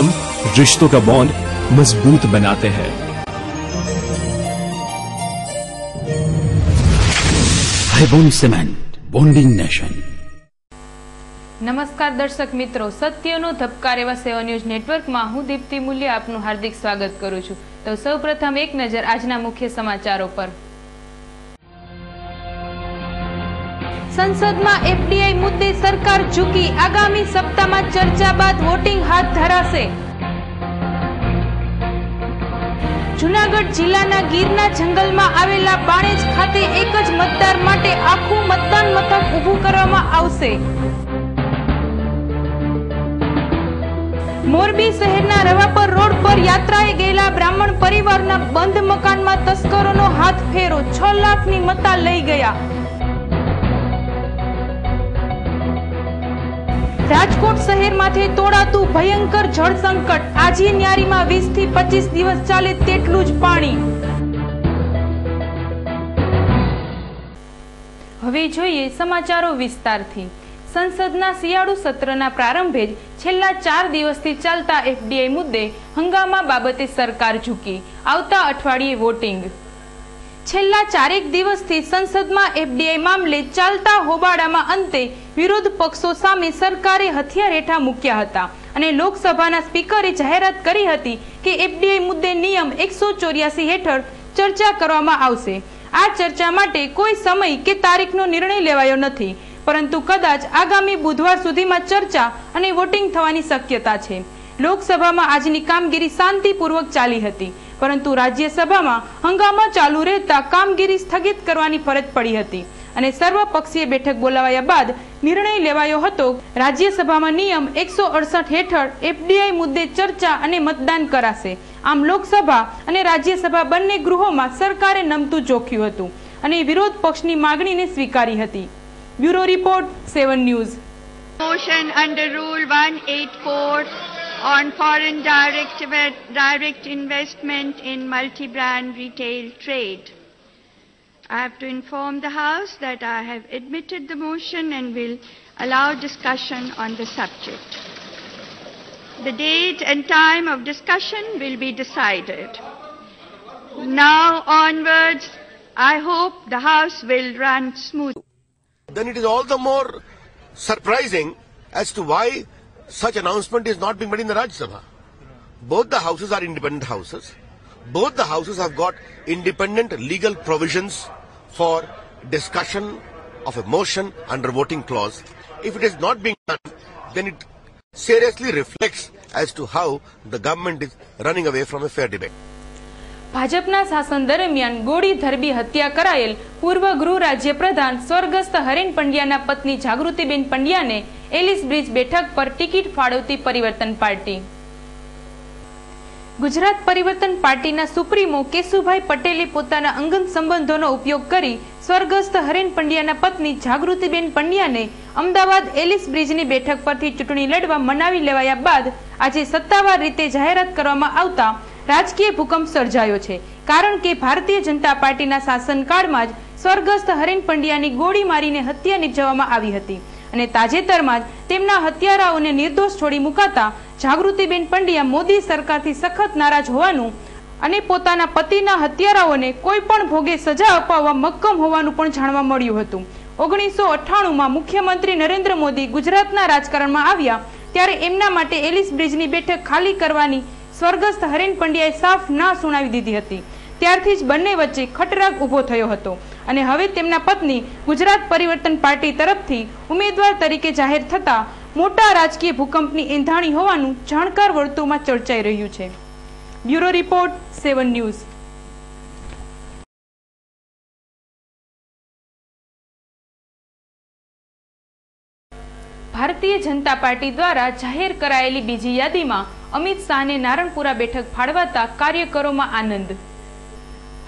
हम रिश्तों का बॉन्ड मजबूत बनाते हैं Ibon Cement, bonding nation. નમસ્કાર દર્શક મિત્રો સત્યનો ધબકાર એવા સેવા ન્યૂઝ નેટવર્કમાં હું દીપ્તિ મૂલ્ય આપનું હાર્દિક સ્વાગત કરું છું તો સૌપ્રથમ એક નજર આજના મુખ્ય સમાચારો પર સંસદમાં એફડીઆઈ મુદ્દે સરકાર ઝૂકી. આગામી સપ્તાહમાં ચર્ચા બાદ વોટિંગ હાથ ધરાશે. જુનાગઢ જિલ્લાના ગીરના જંગલમાં આવેલા બાણેજ ખાતે એક જ મતદાર માટે આખું મતદાન મથક ઊભું કરવામાં આવશે. મોરબી શહેરના રવાપર રોડ પર યાત્રાએ ગયેલા બ્રાહ્મણ પરિવારના બંધ મકાનમાં તસ્કરોનો હાથ ફેરો છ લાખની મત્તા લઈ ગયા. રાજકોટ શહેરમાંથી તોડાતું ભયંકર જળ સંકટ. આજે ન્યારીમાં વીસથી પચીસ દિવસ ચાલે તેટલું જ પાણી. હવે જોઈએ સમાચારો વિસ્તારથી. સંસદના શિયાળુ સત્રના પ્રારંભે જ છેલ્લા ચાર દિવસથી ચાલતા એફડીઆઈ મુદ્દે હંગામા બાબતે સરકાર ઝૂકી. આવતા અઠવાડિયે વોટિંગ. છેલ્લા ચારેક દિવસથી સંસદમાં એફડીઆઈ મામલે ચાલતા હોબાળામાં અંતે વિરોધ પક્ષો સામે સરકારે હથિયાર હેઠા મૂક્યા હતા અને લોકસભાના સ્પીકરે જાહેરાત કરી હતી કે એફડીઆઈ મુદ્દે નિયમ એકસો ચોર્યાસી હેઠળ ચર્ચા કરવામાં આવશે. આ ચર્ચા માટે કોઈ સમય કે તારીખનો નિર્ણય લેવાયો નથી, પરંતુ કદાચ આગામી બુધવાર સુધીમાં ચર્ચા અને વોટિંગ થવાની શક્યતા છે. લોકસભામાં આજની કામગીરી શાંતિપૂર્વક ચાલી હતી. પરંતુ રાજ્યસભામાં હંગામા ચાલુ રહેતા કામગીરી સ્થગિત કરવાની ફરજ પડી હતી અને સર્વપક્ષીય બેઠક બોલાવાયા બાદ નિર્ણય લેવાયો હતો. રાજ્યસભામાં નિયમ એકસો હેઠળ એફડીઆઈ મુદ્દે ચર્ચા અને મતદાન કરાશે. આમ લોકસભા અને રાજ્યસભા બંને ગૃહોમાં સરકારે નમતું જોખ્યું હતું અને વિરોધ પક્ષની માગણીને સ્વીકારી હતી. Bureau report, seven news. Motion under Rule 184 on foreign direct, direct investment in multi-brand retail trade. I have to inform the House that I have admitted the motion and will allow discussion on the subject. The date and time of discussion will be decided. Now onwards, I hope the House will run smoothly. then it is all the more surprising as to why such announcement is not being made in the Rajya Sabha. Both the houses are independent houses. Both the houses have got independent legal provisions for discussion of a motion under voting clause. If it is not being done, then it seriously reflects as to how the government is running away from a fair debate. ભાજપના શાસન દરમિયાન ગોળી ધરબી હત્યા કરાયેલ પૂર્વ ગૃહ રાજ્ય પ્રધાન સ્વર્ગસ્થ હરેન પંડ્યાના પત્ની જાગૃતિબેન પંડ્યાને એલિસ બ્રિજ બેઠક પર ટિકિટ ફાળવતી પરિવર્તન પાર્ટી. ગુજરાત પરિવર્તન પાર્ટીના સુપ્રીમો કેશુભાઈ પટેલે પોતાના અંગત સંબંધોનો ઉપયોગ કરી સ્વર્ગસ્થ હરેન પંડ્યાના પત્ની જાગૃતિબેન પંડ્યાને અમદાવાદ એલિસ બ્રિજની બેઠક પરથી ચૂંટણી લડવા મનાવી લેવાયા બાદ આજે સત્તાવાર રીતે જાહેરાત કરવામાં આવતા રાજકીય ભૂકંપ સર્જાયો છે. કારણ કે ભારતીય જનતા પાર્ટીના શાસનકાળમાં જ સ્વર્ગસ્થ હરેન પંડ્યાની ગોળી મારીને હત્યા નિપજાવવામાં આવી હતી અને તાજેતરમાં જ તેમના હત્યારાઓને નિર્દોષ છોડી મુકાતા જાગૃતિબેન પંડ્યા મોદી સરકારથી સખત નારાજ હોવાનું અને પોતાના પતિના હત્યારાઓને કોઈ પણ ભોગે સજા અપાવવા મક્કમ હોવાનું પણ જાણવા મળ્યું હતું. ઓગણીસો અઠ્ઠાણુંમાં મુખ્યમંત્રી નરેન્દ્ર મોદી ગુજરાતના રાજકારણમાં આવ્યા ત્યારે એમના માટે એલિસ બ્રિજની બેઠક ખાલી કરવાની સ્વર્ગસ્થ હરેન પંડ્યાએ સાફ ના સુણાવી દીધી હતી. ત્યારથી જ બંને વચ્ચે ખટરાગ ઊભો થયો હતો અને હવે તેમના પત્ની ગુજરાત પરિવર્તન પાર્ટી તરફથી ઉમેદવાર તરીકે જાહેર થતા મોટા રાજકીય ભૂકંપની એંધાણી હોવાનું જાણકાર વર્તુળમાં ચર્ચાઈ રહ્યું છે. Bureau report seven news. Bharatiya Janata Party દ્વારા જાહેર કરાયેલી બીજી યાદીમાં અમિત શાહને નારણપુરા બેઠક ફાળવાતા કાર્યકરોમાં આનંદ.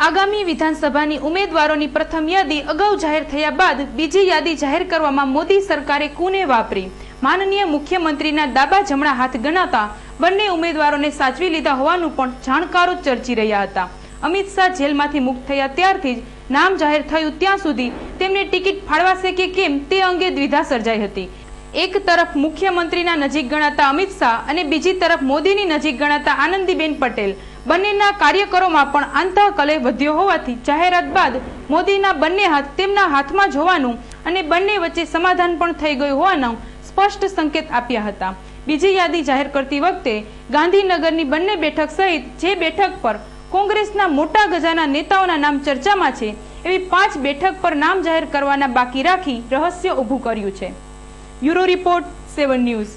આગામી વિધાનસભાની ઉમેદવારોની પ્રથમ યાદી અગાઉ જાહેર થયા બાદ બીજી યાદી જાહેર કરવામાં મોદી સરકારે કુને વાપરી. માનનીય મુખ્યમંત્રીના દાબા જમણા હાથ ગણાતા બંને ઉમેદવારોને સાચવી લીધા હોવાનું પણ જાણકારો ચર્ચી રહ્યા હતા. અમિત શાહ જેલમાંથી મુક્ત થયા ત્યારથી જ નામ જાહેર થયું ત્યાં સુધી તેમને ટિકિટ ફાળવાશે કે કેમ તે અંગે દ્વિધા સર્જાઈ હતી. એક તરફ મુખ્યમંત્રીના નજીક ગણાતા અમિત શાહ અને બીજી તરફ મોદીની નજીક ગણાતા આનંદીબેન પટેલ. બંનેના કાર્યકરોમાં પણ આંતઃકલય વધ્યો હોવાથી જાહેરાત બાદ મોદીના બંને હાથ તેમના હાથમાં જોવાનું અને બંને વચ્ચે સમાધાન પણ થઈ ગયું હોવાનો સ્પષ્ટ સંકેત આપ્યા હતા. બીજી યાદી જાહેર કરતી વખતે ગાંધીનગરની બંને બેઠક સહિત જે બેઠક પર કોંગ્રેસના મોટા ગજાના નેતાઓના નામ ચર્ચામાં છે, એવી પાંચ બેઠક પર નામ જાહેર કરવાના બાકી રાખી રહસ્ય ઊભું કર્યું છે. બ્યુરો રિપોર્ટ સેવન ન્યૂઝ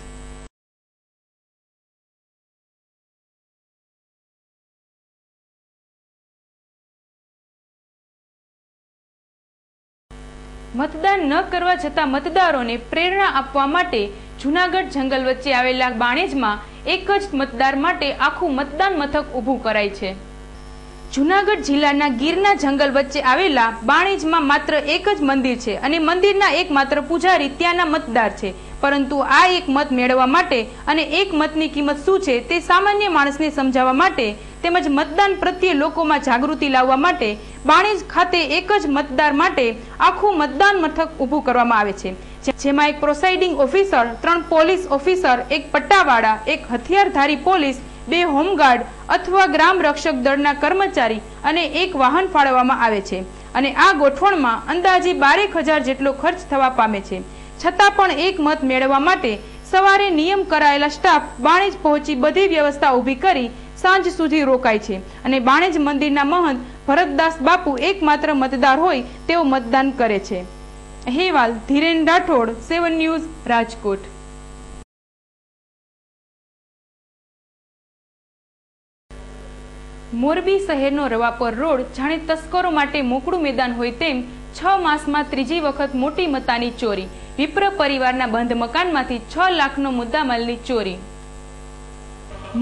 મતદાન ન કરવા જતા મતદારોને પ્રેરણા આપવા માટે જુનાગઢ જંગલ વચ્ચે આવેલા બાણેજમાં એક જ મતદાર માટે આખું મતદાન મથક ઊભું કરાય છે. જુનાગઢ જિલ્લાના ગીરના જંગલ વચ્ચે આવેલા બાણેજમાં માત્ર એક જ મંદિર છે અને મંદિરના એક માત્ર પૂજારી ત્યાંના મતદાર છે. પરંતુ આ એક મત મેળવવા માટે અને એક મતની કિંમત શું છે તે સામાન્ય માણસને સમજાવવા માટે તેમજ મતદાન પ્રત્યે લોકોમાં જાગૃતિ લાવવા માટે બાણેજ ખાતે એક જ મતદાર માટે આખું મતદાન મથક ઊભું કરવામાં આવે છે. જેમાં એક પ્રોસાઇડિંગ ઓફિસર, ત્રણ પોલીસ ઓફિસર, એક પટ્ટાવાળા, એક હથિયારધારી પોલીસ બે હોમગાર્ડ અથવા ગ્રામ રક્ષક દળના કર્મચારી અને એક વાહન ફાળવવામાં આવે છે અને આ ગોઠવણમાં અંદાજે બારેક હજાર જેટલો ખર્ચ થવા પામે છે. છતાં પણ એક મત મેળવવા માટે સવારે નિયમ કરાયેલા સ્ટાફ બાણેજ પહોંચી બધી વ્યવસ્થા ઊભી કરી સાંજ સુધી રોકાય છે અને બાણેજ મંદિરના મહંત ભરતદાસ બાપુ એકમાત્ર મતદાર હોય તેઓ મતદાન કરે છે. હેવાલ ધીરેન રાઠોડ, સેવન ન્યૂઝ, રાજકોટ. મોરબી શહેરનો રવાપર રોડ જાણે તસ્કરો માટે મોકળું મેદાન હોય તેમ છ માસમાં ત્રીજી વખત મોટી મતાની ચોરી. વિપ્ર પરિવારના બંધ મકાનમાંથી છ લાખનો મુદ્દામાલની ચોરી.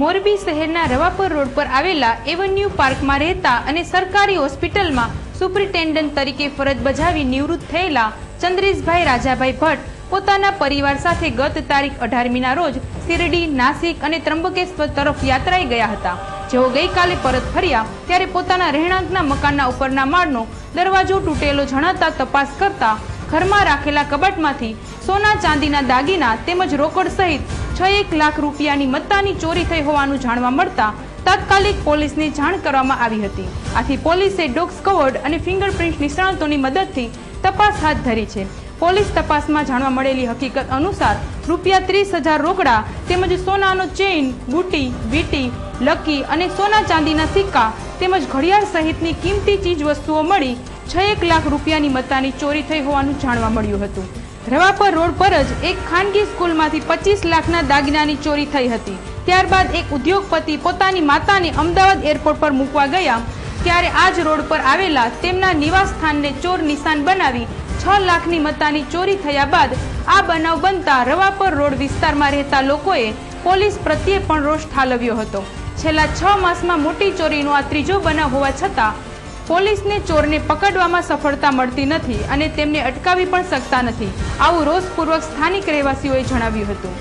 મોરબી શહેરના રવાપર રોડ પર આવેલા એવન્યુ પાર્કમાં રહેતા અને સરકારી હોસ્પિટલમાં સુપ્રિન્ટેન્ડન્ટ તરીકે ફરજ બજાવી નિવૃત્ત થયેલા ચંદ્રેશભાઈ રાજાભાઈ ભટ્ટ પોતાના પરિવાર સાથે ગત તારીખ અઢારમીના રોજ શિરડી, નાસિક અને ત્રંબકેશ્વર તરફ યાત્રાએ ગયા હતા. જેઓ ગઈકાલે પરત ફર્યા, ત્યારે પોતાના રહેણાંકના મકાનના ઉપરના માળનો દરવાજો તૂટેલો જણાતા તપાસ કરતા ઘરમાં રાખેલા કબાટમાંથી સોના ચાંદીના દાગીના તેમજ રોકડ સહિત છ એક લાખ રૂપિયાની મત્તાની ચોરી થઈ હોવાનું જાણવા મળતા તાત્કાલિક પોલીસને જાણ કરવામાં આવી હતી. આથી પોલીસે ડોગ સ્કવર્ડ અને ફિંગરપ્રિન્ટ નિષ્ણાતોની મદદથી તપાસ હાથ ધરી છે. પોલીસ તપાસમાં જાણવા મળેલી હકીકત અનુસાર રૂપિયા ત્રીસ હજાર રોકડા તેમજ સોનાનો ચેઇન, બુટી, વીટી, લકી અને સોના ચાંદીના સિક્કા તેમજ ઘડિયાળ સહિતની કિંમતી ચીજવસ્તુઓ મળી છ એક લાખ રૂપિયાની મત્તાની ચોરી થઈ હોવાનું જાણવા મળ્યું હતું. રવાપર રોડ પર જ એક ખાનગી સ્કૂલમાંથી પચીસ લાખના દાગીનાની ચોરી થઈ હતી. ત્યારબાદ એક ઉદ્યોગપતિ પોતાની માતાને અમદાવાદ એરપોર્ટ પર મૂકવા ગયા. ત્યારે આ જ રોડ પર આવેલા તેમના નિવાસ સ્થાનને ચોર નિશાન બનાવી છ લાખની મત્તાની ચોરી થયા બાદ આ બનાવ બનતા રવાપર રોડ વિસ્તારમાં રહેતા લોકોએ પોલીસ પ્રત્યે પણ રોષ ઠાલવ્યો હતો. છેલ્લા છ માસમાં મોટી ચોરીનો આ ત્રીજો બનાવ હોવા છતાં પોલીસને ચોરને પકડવામાં સફળતા મળતી નથી અને તેમને અટકાવી પણ શકતા નથી. આવું રોષપૂર્વક સ્થાનિક રહેવાસીઓએ જણાવ્યું હતું.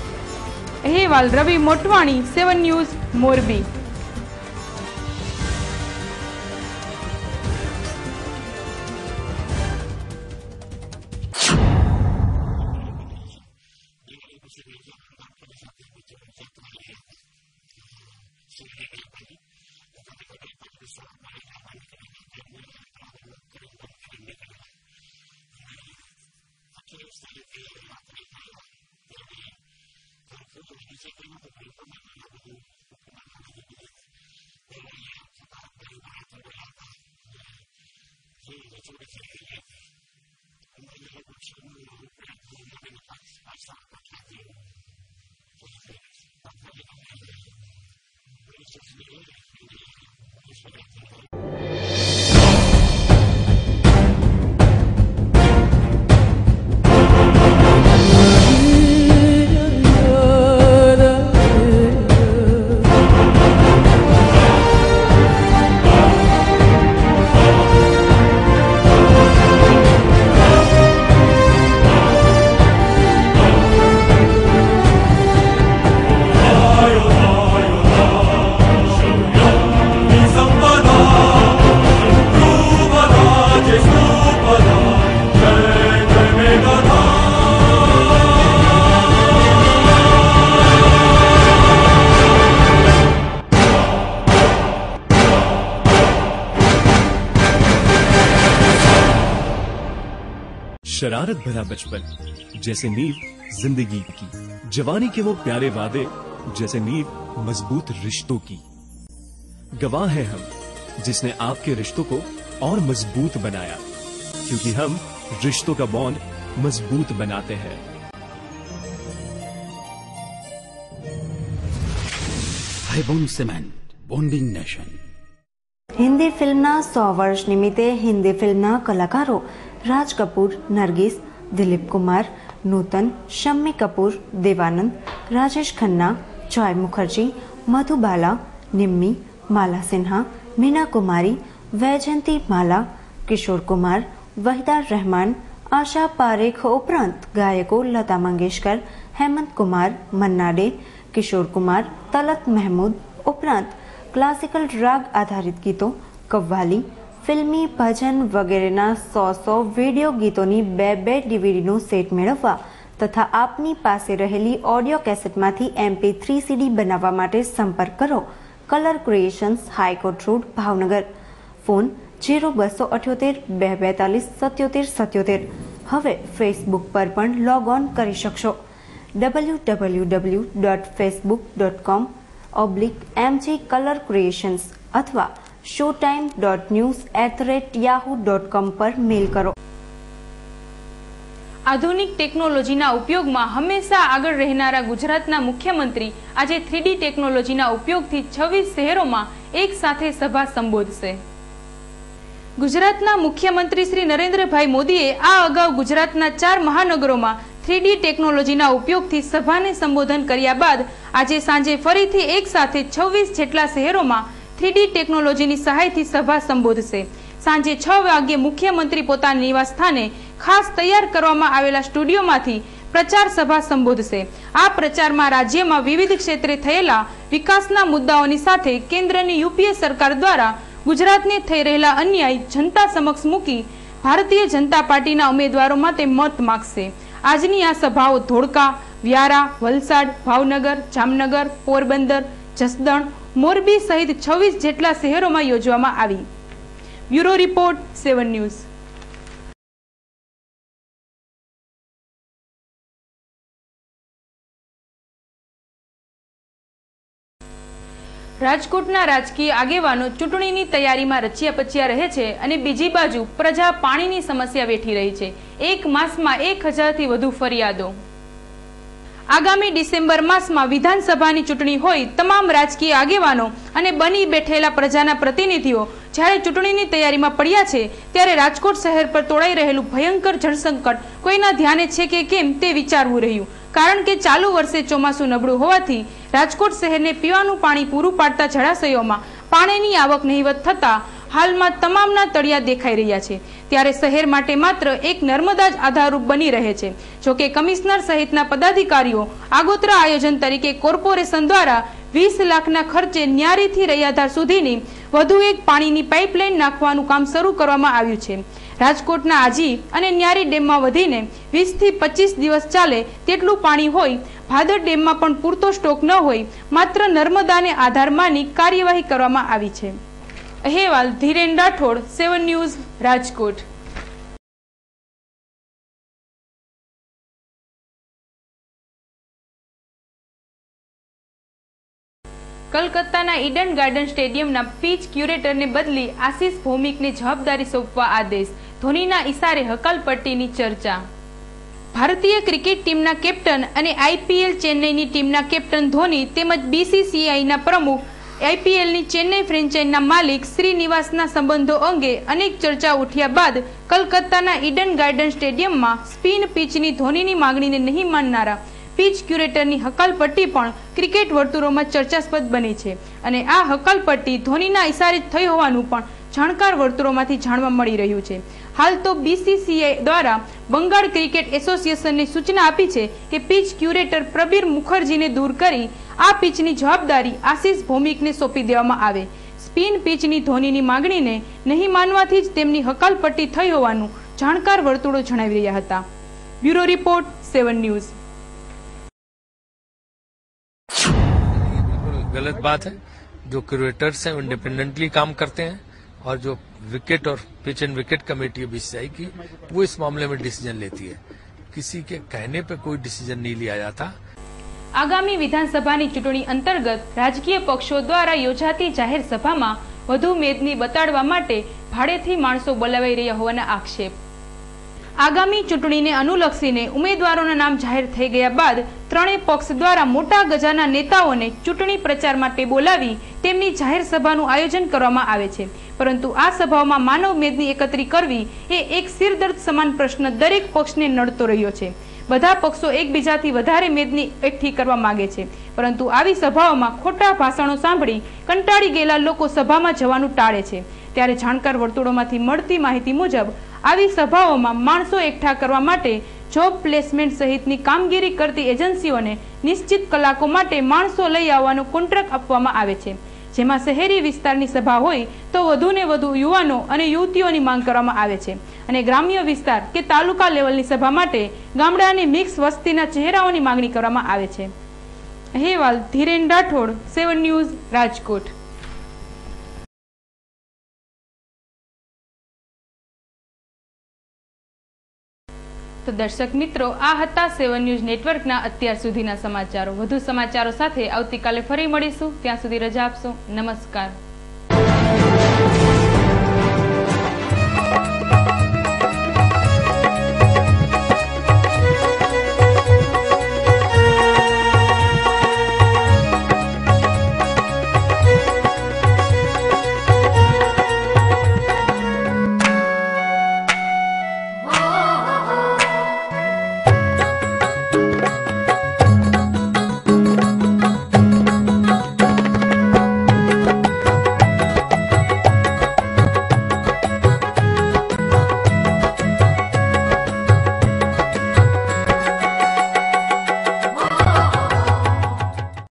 અહેવાલ રવિ મોટવાણી, સેવન ન્યૂઝ, મોરબી. それを伝て、は、これで、見せいるこを、です。ている、こ、の。の、こ、の、ま、です。こは、こ、こ、こ、こ、こ、こ、こ、こ、शरारत भरा बचपन जैसे नींव जिंदगी की जवानी के वो प्यारे वादे जैसे नींव मजबूत रिश्तों की गवाह हैं हम जिसने आपके रिश्तों को और मजबूत बनाया क्योंकि हम रिश्तों का बॉन्ड मजबूत बनाते हैं Haibon Cement, Bonding Nation. Hindi ફિલ્મના સો વર્ષ નિમિત્તે હિન્દી ફિલ્મના કલાકારો राज कपूर, नरगिस, दिलीप कुमार, नूतन, शम्मी कपूर, देवानंद, राजेश खन्ना जॉय मुखर्जी मधुबाला निम्मी, माला सिन्हा, मीना कुमारी, वैजयंती माला, किशोर कुमार, वहीदा रहमान, आशा पारेख उपरांत गायकों लता मंगेशकर, हेमंत कुमार मन्ना डे किशोर कुमार, तलत महमूद, उपरांत क्लासिकल राग आधारित गीतों, कव्वाली ફિલ્મી ભજન વગેરેના સો સો વીડિયો ગીતોની બે બે ડીવીડીનું સેટ મેળવવા તથા આપની પાસે રહેલી ઓડિયો કેસેટમાંથી એમપી થ્રી સીડી બનાવવા માટે સંપર્ક કરો. Colour creations, high court road Bhavnagar. Phone zero બસો અઠ્યોતેર, બે બેતાલીસ, સત્યોતેર સત્યોતેર. હવે ફેસબુક પર પણ લોગ ઓન કરી શકશો. W W W dot Facebook dot com oblique MG colour creations અથવા show time dot news at rate Yahoo dot com પર મેલ કરો. આધુનિક ટેકનોલોજીના ઉપયોગમાં હંમેશા આગળ રહેનારા ગુજરાતના મુખ્યમંત્રી આજે થ્રીડી ટેકનોલોજીના ઉપયોગથી છવ્વીસ શહેરોમાં એક સાથે સભા સંબોધશે. ગુજરાતના મુખ્યમંત્રી શ્રી નરેન્દ્રભાઈ મોદીએ આ અગાઉ ગુજરાતના ચાર મહાનગરોમાં થ્રીડી ટેકનોલોજીના ઉપયોગથી સભાને સંબોધન કર્યા બાદ આજે સાંજે ફરીથી એક સાથે છવ્વીસ જેટલા શહેરોમાં થ્રીડી ટેકનોલોજીની સહાયથી સભા સંબોધશે. સાંજે છ વાગ્યે મુખ્યમંત્રી પોતાના નિવાસ સ્થાને ખાસ તૈયાર કરવામાં આવેલા સ્ટુડિયોમાંથી પ્રચાર સભા સંબોધશે. આ પ્રચારમાં રાજ્યમાં વિવિધ ક્ષેત્રે થયેલા વિકાસના મુદ્દાઓની સાથે કેન્દ્રની યુપીએ સરકાર દ્વારા ગુજરાતને થઈ રહેલા અન્યાય જનતા સમક્ષ મૂકી ભારતીય જનતા પાર્ટીના ઉમેદવારો માટે મત માગશે. આજની આ સભાઓ ધોળકા, વ્યારા, વલસાડ, ભાવનગર, જામનગર, પોરબંદર, જસદણ મોરબી સહિત છવ્વીસ જેટલા શહેરોમાં યોજવામાં આવી. Bureau report, seven news. રાજકોટના રાજકીય આગેવાનો ચૂંટણીની તૈયારીમાં રચ્યા પચ્યા રહે છે અને બીજી બાજુ પ્રજા પાણીની સમસ્યા વેઠી રહી છે. એક માસમાં એક હજારથી વધુ ફરિયાદો. આગામી ડિસેમ્બર માસમાં વિધાનસભાની ચૂંટણી હોય, તમામ રાજકીય આગેવાનો અને બની બેઠેલા પ્રજાના પ્રતિનિધિઓ જ્યારે ચૂંટણીની તૈયારીમાં પડ્યા છે, ત્યારે રાજકોટ શહેર પર તોડાઈ રહેલું ભયંકર જળસંકટ કોઈના ધ્યાને છે કે કેમ તે વિચારવું રહ્યું. કારણ કે ચાલુ વર્ષે ચોમાસું નબળું હોવાથી રાજકોટ શહેરને પીવાનું પાણી પૂરું પાડતા જળાશયોમાં પાણીની આવક નહીવત થતા હાલમાં તમામના તળિયા દેખાઈ રહ્યા છે. ત્યારે શહેર માટે માત્ર એક નર્મદા જ આધારરૂપ બની રહે છે. જોકે કમિશનર સહિતના પદાધિકારીઓ આગોતરા આયોજન તરીકે કોર્પોરેશન દ્વારા વીસ લાખના ખર્ચે ન્યારીથી રૈયાધાર સુધીની વધુ એક પાણીની પાઇપલાઇન નાખવાનું કામ શરૂ કરવામાં આવ્યું છે. રાજકોટના આજી અને ન્યારી ડેમમાં વધીને વીસથી પચીસ દિવસ ચાલે તેટલું પાણી હોય, ભાદર ડેમમાં પણ પૂરતો સ્ટોક ન હોય, માત્ર નર્મદાને આધાર માની કાર્યવાહી કરવામાં આવી છે. અહેવાલ ધીરેન રાઠોડ, સેવન ન્યૂઝ, રાજકોટ. કલકત્તાના ઈડન ગાર્ડન સ્ટેડિયમના પીચ ક્યુરેટરને બદલી આશીષ ભૌમિકને જવાબદારી સોંપવા આદેશ. ધોનીના ઇશારે હકાલપટ્ટીની ચર્ચા. ભારતીય ક્રિકેટ ટીમના કેપ્ટન અને આઈપીએલ ચેન્નઈની ટીમના કેપ્ટન ધોની તેમજ બીસીસીઆઈના પ્રમુખ આઈપીએલની ચેન્નઈ ફ્રેન્ચાઇઝના માલિક શ્રીનિવાસના સંબંધો અંગે અનેક ચર્ચા ઉઠ્યા બાદ કલકત્તાના ઈડન ગાર્ડન સ્ટેડિયમમાં સ્પિન પિચની ધોનીની માંગણીને નહીં માનનારા પીચ ક્યુરેટરની હકાલપટ્ટી પણ ક્રિકેટ વર્તુળોમાં ચર્ચાસ્પદ બની છે. અને આ હકાલપટ્ટી ધોનીના ઇશારે થઈ હોવાનું પણ જાણકાર વર્તુળોમાંથી જાણવા મળી રહ્યું છે. હાલ તો બીસીસીઆઈ દ્વારા બંગાળ ક્રિકેટ એસોસિએશનને સૂચના આપી છે કે પીચ ક્યુરેટર પ્રબીર મુખર્જીને દૂર કરી આ પીચની જવાબદારી આશીષ ભૌમિકને સોંપી દેવામાં આવે સ્પિન પીચની ધોનીની માંગણીને નહીં માનવાથી જ તેમની હકાલપટ્ટી થઈ હોવાનું જાણકાર વર્તુળો જણાવી રહ્યા હતા બ્યુરો રિપોર્ટ સેવન ન્યૂઝ गलत बात है जो क्यूरेटर्स हैं इंडिपेंडेंटली काम करते हैं और जो विकेट और पिच एंड विकेट कमेटी है बीसीसीआई की वो इस मामले में डिसीजन लेती है किसी के कहने पे कोई डिसीजन नहीं लिया जाता આગામી વિધાનસભાની ચૂંટણી અંતર્ગત રાજકીય પક્ષો દ્વારા યોજાતી જાહેર સભામાં વધુ મેદની બતાડવા માટે ભાડેથી માણસો બોલાવાઈ રહ્યા હોવાના આક્ષેપ. આગામી ચૂંટણીને અનુલક્ષીને ઉમેદવારોના નામ જાહેર થઈ ગયા બાદ ત્રણેય પક્ષ દ્વારા મોટા ગજાના નેતાઓને ચૂંટણી પ્રચાર માટે બોલાવી તેમની જાહેર સભાનું આયોજન કરવામાં આવે છે. પરંતુ આ સભાઓમાં માનવ મેદની એકત્રી કરવી એ એક સિરદર્દ સમાન પ્રશ્ન દરેક પક્ષને નડતો રહ્યો છે. બધા પક્ષો એકબીજાથી વધારે મેદની એકઠી કરવા માંગે છે. પરંતુ આવી સભાઓમાં ખોટા ભાષણો સાંભળી કંટાળી ગયેલા લોકો સભામાં જવાનું ટાળે છે. ત્યારે જાણકાર વર્તુળોમાંથી મળતી માહિતી મુજબ, આવી સભાઓમાં માણસો એકઠા કરવા માટે જોબ પ્લેસમેન્ટ સહિતની કામગીરી કરતી એજન્સીઓને નિશ્ચિત કલાકો માટે માણસો લઈ આવવાનો કોન્ટ્રાક્ટ આપવામાં આવે છે. જેમાં શહેરી વિસ્તારની સભા હોય તો વધુને વધુ યુવાનો અને યુવતીઓની માંગ કરવામાં આવે છે. અને ગ્રામ્ય વિસ્તાર કે તાલુકા લેવલની સભા માટે ગામડાની મિક્સ વસ્તીના ચહેરાઓની માંગણી કરવામાં આવે છે. અહેવાલ ધીરેન રાઠોડ, સેવન ન્યૂઝ રાજકોટ. તો દર્શક મિત્રો, આ હતા સેવન ન્યૂઝ નેટવર્કના અત્યાર સુધીના સમાચારો. વધુ સમાચારો સાથે આવતીકાલે ફરી મળીશું. ત્યાં સુધી રજા આપશો. નમસ્કાર.